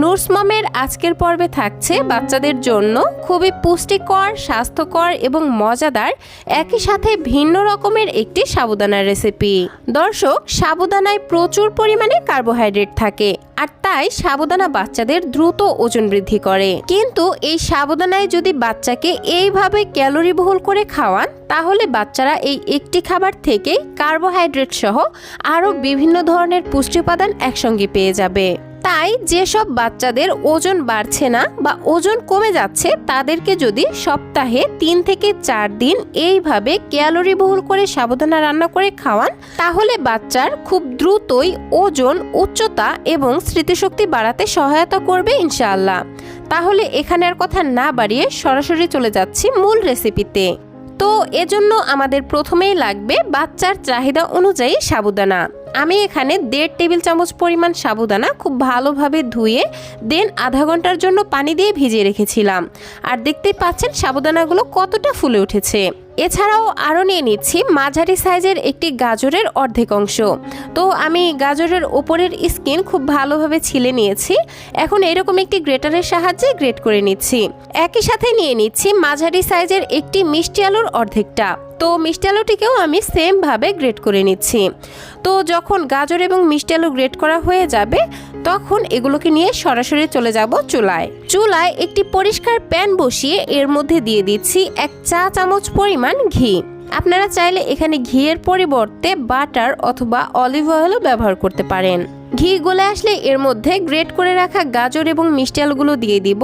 নুরস মমের আজকের পর্বে থাকছে বাচ্চাদের জন্য খুবই পুষ্টিকর, স্বাস্থ্যকর এবং মজাদার, একই সাথে ভিন্ন রকমের একটি সাবুদানার রেসিপি দর্শক, সাবুদানায় প্রচুর পরিমাণে কার্বোহাইড্রেট থাকে আর তাই সাবুদানা বাচ্চাদের দ্রুত ওজন বৃদ্ধি করে। কিন্তু এই সাবুদানায় যদি বাচ্চাকে এইভাবে ক্যালোরি বহুল করে খাওয়ান, তাহলে বাচ্চারা এই একটি খাবার থেকেই কার্বোহাইড্রেট সহ আরও বিভিন্ন ধরনের পুষ্টি উপাদান একসঙ্গে পেয়ে যাবে। তাই যেসব বাচ্চাদের ওজন বাড়ছে না বা ওজন কমে যাচ্ছে, তাদেরকে যদি সপ্তাহে তিন থেকে চার দিন এইভাবে ক্যালোরি বহুল করে সাবধানা রান্না করে খাওয়ান, তাহলে বাচ্চার খুব দ্রুতই ওজন, উচ্চতা এবং স্মৃতিশক্তি বাড়াতে সহায়তা করবে ইনশাআল্লাহ। তাহলে এখানে আর কথা না বাড়িয়ে সরাসরি চলে যাচ্ছি মূল রেসিপিতে। তো এজন্য আমাদের প্রথমেই লাগবে বাচ্চার চাহিদা অনুযায়ী সাবুদানা আমি এখানে দেড় টেবিল চামচ পরিমাণ সাবুদানা খুব ভালোভাবে ধুয়ে, দেন আধা ঘণ্টার জন্য পানি দিয়ে ভিজিয়ে রেখেছিলাম। আর দেখতেই পাচ্ছেন সাবুদানাগুলো কতটা ফুলে উঠেছে। এছাড়াও আরও নিয়ে নিচ্ছি মাঝারি সাইজের একটি গাজরের অর্ধেক অংশ। তো আমি গাজরের ওপরের স্কিন খুব ভালোভাবে ছিলে নিয়েছি। এখন এরকম একটি গ্রেটারের সাহায্যে গ্রেট করে নিচ্ছি। একই সাথে নিয়ে নিচ্ছি মাঝারি সাইজের একটি মিষ্টি আলুর অর্ধেকটা। তো মিষ্টি আলুটিকেও আমি সেমভাবে গ্রেট করে নিচ্ছি। তো যখন গাজর এবং মিষ্টি আলু গ্রেট করা হয়ে যাবে তখন এগুলোকে নিয়ে সরাসরি চলে যাব চুলায়। চুলায় একটি পরিষ্কার প্যান বসিয়ে এর মধ্যে দিয়ে দিচ্ছি এক চা চামচ পরিমাণ ঘি। আপনারা চাইলে এখানে ঘিয়ের পরিবর্তে বাটার অথবা অলিভ অয়েলও ব্যবহার করতে পারেন। ঘি গলে আসলে এর মধ্যে গ্রেট করে রাখা গাজর এবং মিষ্টি আলুগুলো দিয়ে দিব।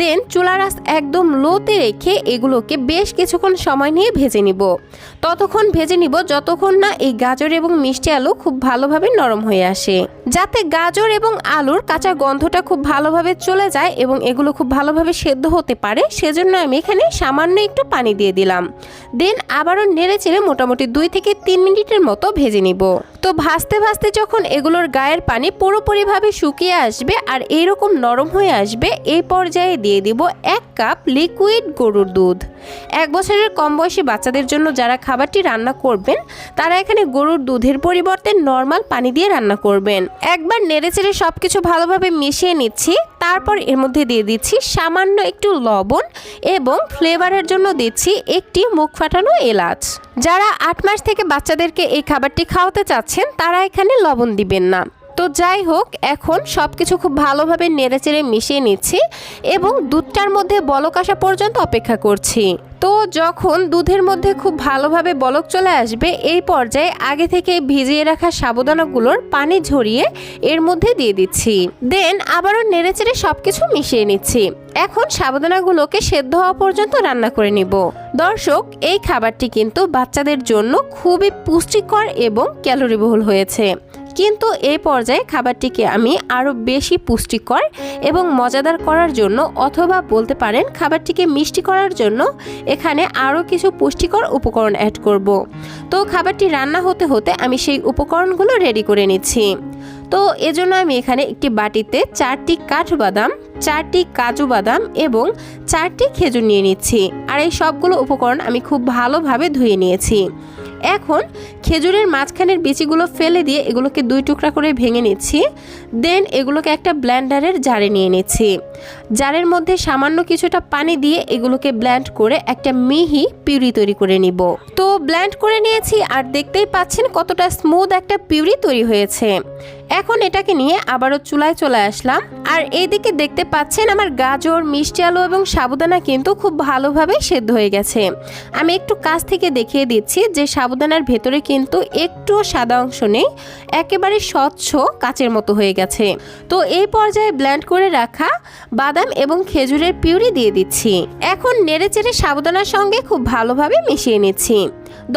দেন চুলার আঁচ একদম লোতে রেখে এগুলোকে বেশ কিছুক্ষণ সময় নিয়ে ভেজে নিব। ততক্ষণ ভেজে নিব যতক্ষণ না এই গাজর এবং মিষ্টি আলু খুব ভালোভাবে নরম হয়ে আসে। যাতে গাজর এবং আলুর কাঁচা গন্ধটা খুব ভালোভাবে চলে যায় এবং এগুলো খুব ভালোভাবে সেদ্ধ হতে পারে, সেজন্য আমি এখানে সামান্য একটু পানি দিয়ে দিলাম। দেন আবারও নেড়ে চেড়ে মোটামুটি দুই থেকে তিন মিনিটের মতো ভেজে নিব। তো ভাজতে ভাজতে যখন এগুলোর গায়ের পানি পুরোপুরিভাবে শুকিয়ে আসবে আর এরকম নরম হয়ে আসবে, এই পর্যায়ে দিয়ে দিব এক কাপ লিকুইড গরুর দুধ। এক বছরের কম বয়সী বাচ্চাদের জন্য যারা খাবারটি রান্না করবেন, তারা এখানে গরুর দুধের পরিবর্তে নর্মাল পানি দিয়ে রান্না করবেন। একবার নেড়ে চেড়ে সব কিছু ভালোভাবে মিশিয়ে নিচ্ছি। তারপর এর মধ্যে দিয়ে দিচ্ছি সামান্য একটু লবণ এবং ফ্লেভারের জন্য দিচ্ছি একটি মুখ ফাটানো এলাচ। যারা আট মাস থেকে বাচ্চাদেরকে এই খাবারটি খাওয়াতে চাচ্ছেন, তারা এখানে লবণ দিবেন না। তো যাই হোক, এখন সব কিছু খুব ভালোভাবে নেড়েচেড়ে মিশিয়ে নিচ্ছি এবং দুধটার মধ্যে বলক আসা পর্যন্ত অপেক্ষা করছি। তো যখন দুধের মধ্যে খুব ভালোভাবে বলক চলে আসবে, এই পর্যায়ে আগে থেকে ভিজিয়ে রাখা সাবুদানাগুলোর পানি ঝরিয়ে এর মধ্যে দিয়ে দিচ্ছি। দেন আবারও নেড়েচেড়ে সব কিছু মিশিয়ে নিচ্ছি। এখন সাবুদানাগুলোকে সেদ্ধ হওয়া পর্যন্ত রান্না করে নিব। দর্শক, এই খাবারটি কিন্তু বাচ্চাদের জন্য খুবই পুষ্টিকর এবং ক্যালোরিবহুল হয়েছে। কিন্তু এই পর্যায়ে খাবারটিকে আমি আরও বেশি পুষ্টিকর এবং মজাদার করার জন্য অথবা বলতে পারেন খাবারটিকে মিষ্টি করার জন্য এখানে আরও কিছু পুষ্টিকর উপকরণ অ্যাড করব। তো খাবারটি রান্না হতে হতে আমি সেই উপকরণগুলো রেডি করে নিচ্ছি। তো এজন্য আমি এখানে একটি বাটিতে চারটি কাঠবাদাম, চারটি কাজু বাদাম এবং চারটি খেজুর নিয়ে নিচ্ছি। আর এই সবগুলো উপকরণ আমি খুব ভালোভাবে ধুয়ে নিয়েছি। এখন খেজুরের মাঝখানের বিচিগুলো ফেলে দিয়ে এগুলোকে দুই টুকরা করে ভেঙে নিচ্ছি। দেন এগুলোকে একটা ব্ল্যান্ডারের জারে নিয়ে নিচ্ছি। জারের মধ্যে সামান্য কিছুটা পানি দিয়ে এগুলোকে ব্ল্যান্ড করে একটা মিহি পিউরি তৈরি করে নিব। তো ব্ল্যান্ড করে নিয়েছি আর দেখতেই পাচ্ছেন কতটা স্মুথ একটা পিউরি তৈরি হয়েছে। এখন এটাকে নিয়ে আবারও চুলায় চলে আসলাম। আর এইদিকে দেখতে পাচ্ছেন আমার গাজর, মিষ্টি আলু এবং সাবুদানা কিন্তু খুব ভালোভাবে সেদ্ধ হয়ে গেছে। আমি একটু কাছ থেকে দেখিয়ে দিচ্ছি যে সাবুদানার ভেতরে কিন্তু একটুও সাদা অংশ নেই, একেবারে স্বচ্ছ কাচের মতো হয়ে গেছে। তো এই পর্যায়ে ব্ল্যান্ড করে রাখা বাদাম এবং খেজুরের পিউরি দিয়ে দিচ্ছি। এখন নেড়ে চেড়ে সাবুদানার সঙ্গে খুব ভালোভাবে মিশিয়ে নিচ্ছি।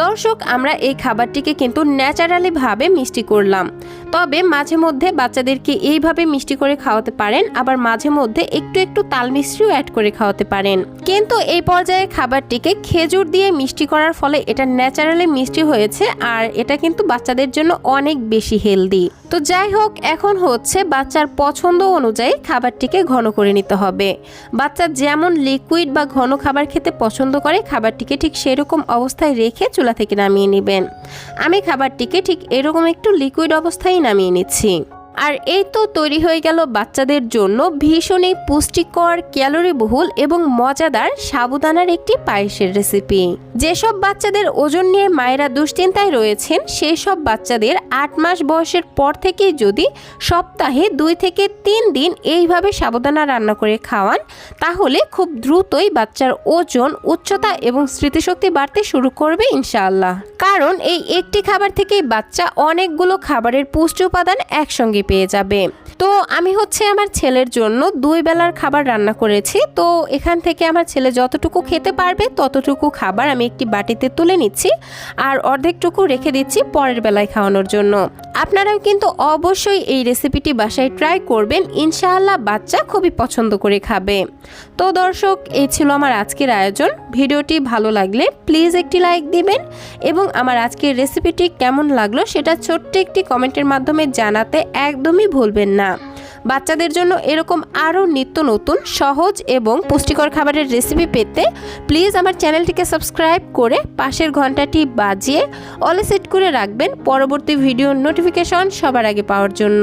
দর্শক, আমরা এই খাবারটিকে কিন্তু ন্যাচারালি ভাবে মিষ্টি করলাম। তবে মাঝে মধ্যে বাচ্চাদেরকে এইভাবে মিষ্টি করে খাওয়াতে পারেন, আবার মাঝে মধ্যে একটু একটু তাল মিষ্টিও অ্যাড করে খাওয়াতে পারেন। কিন্তু এই পর্যায়ে খাবারটিকে খেজুর দিয়ে মিষ্টি করার ফলে এটা ন্যাচারালি মিষ্টি হয়েছে আর এটা কিন্তু বাচ্চাদের জন্য অনেক বেশি হেলদি। তো যাই হোক, এখন হচ্ছে বাচ্চার পছন্দ অনুযায়ী খাবারটিকে ঘন করে নিতে হবে। বাচ্চা যেমন লিকুইড বা ঘন খাবার খেতে পছন্দ করে, খাবারটিকে ঠিক সেরকম অবস্থায় রেখে চুলা থেকে নামিয়ে নেবেন। আমি খাবারটিকে ঠিক এরকম একটু লিকুইড অবস্থায় নামিয়ে নিচ্ছি। আর এই তো তৈরি হয়ে গেল বাচ্চাদের জন্য ভীষণই পুষ্টিকর, ক্যালোরিবহুল এবং মজাদার সাবুদানার একটি পায়েসের রেসিপি যেসব বাচ্চাদের ওজন নিয়ে মায়েরা দুশ্চিন্তায় রয়েছেন সেই সব বাচ্চাদের আট মাস বয়সের পর থেকেই যদি সপ্তাহে দুই থেকে তিন দিন এইভাবে সাবুদানা রান্না করে খাওয়ান, তাহলে খুব দ্রুতই বাচ্চার ওজন, উচ্চতা এবং স্মৃতিশক্তি বাড়তে শুরু করবে ইনশাআল্লাহ। কারণ এই একটি খাবার থেকেই বাচ্চা অনেকগুলো খাবারের পুষ্টি উপাদান একসঙ্গে পেয়ে যাবে। তো আমি হচ্ছে আমার ছেলের জন্য দুই বেলার খাবার রান্না করেছি। তো এখান থেকে আমার ছেলে যতটুকু খেতে পারবে ততটুকু খাবার আমি একটি বাটিতে তুলে নিচ্ছি আর অর্ধেকটুকু রেখে দিচ্ছি পরের বেলায় খাওয়ানোর জন্য। আপনারাও কিন্তু অবশ্যই এই রেসিপিটি বাসায় ট্রাই করবেন। ইনশাআল্লাহ বাচ্চা খুবই পছন্দ করে খাবে। তো দর্শক এই ছিল আমার আজকের আয়োজন। ভিডিওটি ভালো লাগলে প্লিজ একটি লাইক দিবেন এবং আমার আজকের রেসিপিটি কেমন লাগল সেটা ছোট্ট একটি কমেন্টের মাধ্যমে জানাতে একদমই ভুলবেন না। বাচ্চাদের জন্য এরকম আরও নিত্য নতুন, সহজ এবং পুষ্টিকর খাবারের রেসিপি পেতে প্লিজ আমার চ্যানেলটিকে সাবস্ক্রাইব করে পাশের ঘন্টাটি বাজিয়ে অলে সেট করে রাখবেন পরবর্তী ভিডিওর নোটিফিকেশন সবার আগে পাওয়ার জন্য।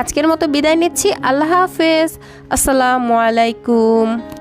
আজকের মতো বিদায় নিচ্ছি, আল্লাহ হাফেজ, আসসালামু আলাইকুম।